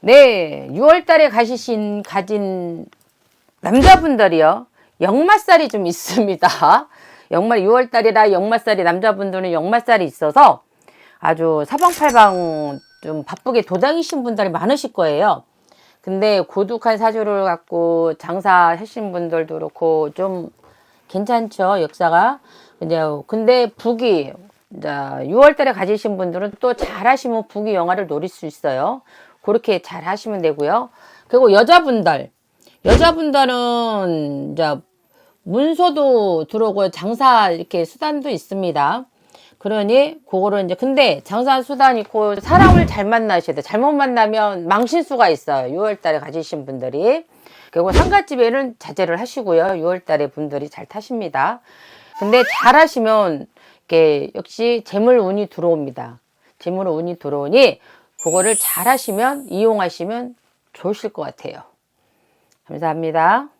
네, 6월달에 가시신 가진 남자분들이요. 역마살이 좀 있습니다. 역말 6월달이라 역마살이 남자분들은 역마살이 있어서 아주 사방팔방 좀 바쁘게 도당이신 분들이 많으실 거예요. 근데 고독한 사주를 갖고 장사하신 분들도 그렇고 좀 괜찮죠 역사가 이제 근데 북이 이제 6월달에 가지신 분들은 또 잘하시면 북이 영화를 노릴 수 있어요. 그렇게 잘 하시면 되고요. 그리고 여자분들 여자분들은 이제 문서도 들어오고 장사 이렇게 수단도 있습니다. 그러니 그거를 이제 근데 장사 수단 있고 사람을 잘 만나셔야 돼. 잘못 만나면 망신수가 있어요. 6월달에 가지신 분들이. 그리고 상가집에는 자제를 하시고요. 6월달에 분들이 잘 타십니다. 근데 잘 하시면 이게 역시 재물 운이 들어옵니다. 재물 운이 들어오니 그거를 잘 하시면 이용하시면 좋으실 것 같아요. 감사합니다.